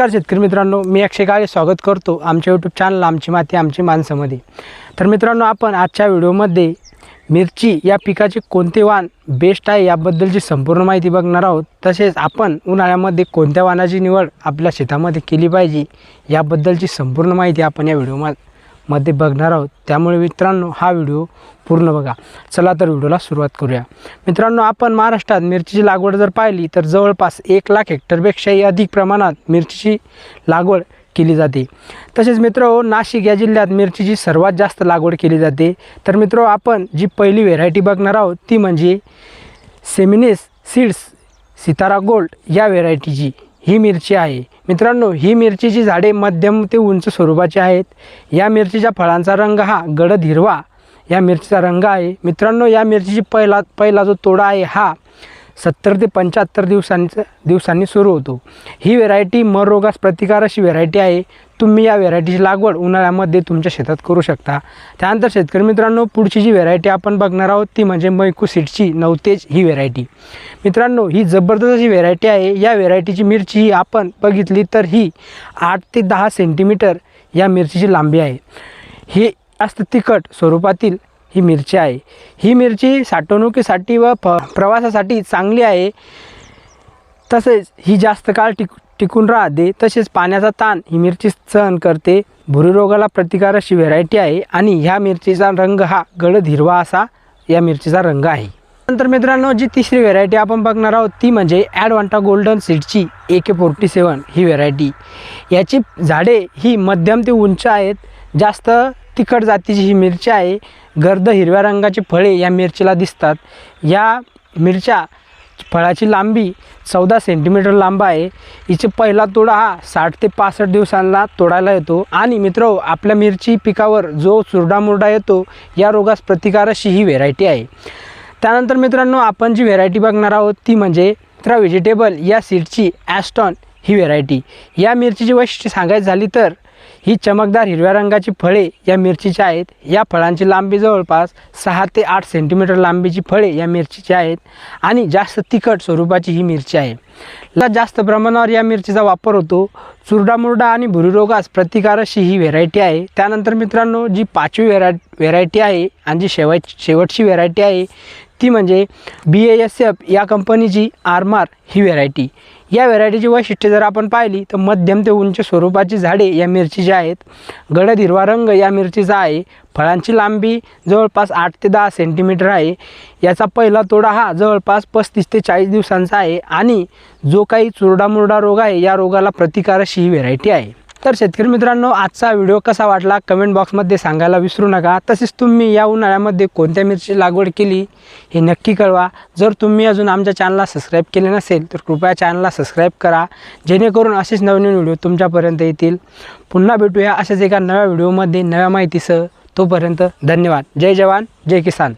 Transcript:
नमस्कार शेतकरी मित्रांनो मी अक्षय काळे स्वागत करतो आमच्या यूट्यूब चॅनल आमची माती आमची माणसामध्ये तर मित्रांनो आपण आजच्या व्हिडिओमध्ये मिरची या पिकाचे कोणते वाण बेस्ट आहे याबद्दलची संपूर्ण माहिती बघणार आहोत. तसेच आपण उन्हाळ्यामध्ये कोणत्या वाणाची निवड आपल्या शेतामध्ये केली पाहिजे याबद्दलची संपूर्ण माहिती आपण या व्हिडिओमध्ये मध्ये बघणार आहोत. त्यामुळे मित्रांनो हा व्हिडिओ पूर्ण बघा. चला तर व्हिडिओला सुरुवात करूया. मित्रांनो आपण महाराष्ट्रात मिरचीची लागवड जर पाहिली तर जवळपास एक लाख हेक्टरपेक्षाही अधिक प्रमाणात मिरचीची लागवड केली जाते. तसेच मित्र नाशिक या जिल्ह्यात मिरचीची सर्वात जास्त लागवड केली जाते. तर मित्र आपण जी पहिली व्हेरायटी बघणार आहोत ती म्हणजे सेमिनेस सीड्स सितारा गोल्ड या व्हेरायटीची ही मिरची आहे. मित्रांनो ही मिरचीची झाडे मध्यम ते उंच स्वरूपाची आहेत. या मिरचीच्या फळांचा रंग हा गडद हिरवा. या मिरचीचा रंग आहे. मित्रांनो या मिरचीची पहिला पहिला जो तोडा आहे हा सत्तर ते पंच्याहत्तर दिवसांचं दिवसांनी सुरू होतो. ही व्हेरायटी मर रोगास प्रतिकार अशी व्हेरायटी आहे. तुम्ही या व्हेरायटीची लागवड उन्हाळ्यामध्ये तुमच्या शेतात करू शकता. त्यानंतर शेतकरी मित्रांनो पुढची जी व्हेरायटी आपण बघणार आहोत ती म्हणजे मैकू सीडची नवतेज ही व्हेरायटी मित्रांनो ही जबरदस्त अशी व्हेरायटी आहे. या व्हेरायटीची मिरची ही आपण बघितली तर ही आठ ते दहा सेंटीमीटर या मिरचीची लांबी आहे. हे असतं तिखट स्वरूपातील ही मिरची आहे. ही मिरची साठवणुकीसाठी व प प्रवासासाठी चांगली आहे. तसेच ही जास्त काळ टिक टिकून राहते. तसेच पाण्याचा ताण ही मिरची सहन करते. भुरीरोगाला प्रतिकार अशी व्हेरायटी आहे आणि ह्या मिरचीचा रंग हा गडद हिरवा असा या मिरचीचा रंग आहे. नंतर मित्रांनो जी तिसरी व्हेरायटी आपण बघणार आहोत ती म्हणजे ॲडवांटा गोल्डन सीडची ए के फोर्टी सेवन ही व्हेरायटी याची झाडे ही मध्यम ते उंच आहेत. जास्त तिखट जातीची ही मिरची आहे. गर्द हिरव्या रंगाची फळे या मिरचीला दिसतात. या मिरच्या फळाची लांबी चौदा सेंटीमीटर लांब आहे. हिचे पहिला तोडा हा साठ ते पासष्ट दिवसांना तोडायला येतो. आणि मित्र आपल्या मिरची पिकावर जो चुरडामुरडा येतो या रोगास प्रतिकार अशी ही व्हेरायटी आहे. त्यानंतर मित्रांनो आपण जी व्हेरायटी बघणार आहोत ती म्हणजे मित्रा व्हेजिटेबल या सीडची ॲस्टॉन ही व्हेरायटी या मिरचीची वैशिष्ट्य सांगायची झाली तर ही चमकदार हिरव्या रंगाची फळे या मिरचीची आहेत. या फळांची लांबी जवळपास सहा ते आठ सेंटीमीटर लांबीची फळे या मिरचीची आहेत आणि जास्त तिखट स्वरूपाची ही मिरची आहे. ला जास्त प्रमाणावर या मिरचीचा वापर होतो. चुरडामुरडा आणि भुरीरोगास प्रतिकार अशी ही व्हेरायटी आहे. त्यानंतर मित्रांनो जी पाचवी व्हेराय व्हेरायटी आहे आणि जी शेवट शेवटची व्हेरायटी आहे ती म्हणजे बी ए एस एफ या कंपनीची आरमार ही व्हेरायटी या व्हेरायटीची वैशिष्ट्ये जर आपण पाहिली तर मध्यम ते उंच स्वरूपाची झाडे या मिरचीची आहेत गडद हिरवा रंग या मिरचीचा आहे. फळांची लांबी जवळपास आठ ते दहा सेंटीमीटर आहे. याचा पहिला तोडा हा जवळपास पस्तीस ते चाळीस दिवसांचा आहे आणि जो काही चुरडामुरडा रोग आहे या रोगाला प्रतिकार अशी ही व्हेरायटी आहे. तर शेतकरी मित्रांनो आजचा व्हिडिओ कसा वाटला कमेंट बॉक्समध्ये सांगायला विसरू नका. तसेच तुम्ही या उन्हाळ्यामध्ये कोणत्या मिरची लागवड केली हे नक्की कळवा. जर तुम्ही अजून आमच्या चॅनलला सबस्क्राईब केले नसेल तर कृपया चॅनलला सबस्क्राईब करा. जेणेकरून असेच नवनवीन व्हिडिओ तुमच्यापर्यंत येतील. पुन्हा भेटूया अशाच एका नव्या व्हिडिओमध्ये नव्या माहितीसह. तोपर्यंत धन्यवाद. जय जवान जय किसान.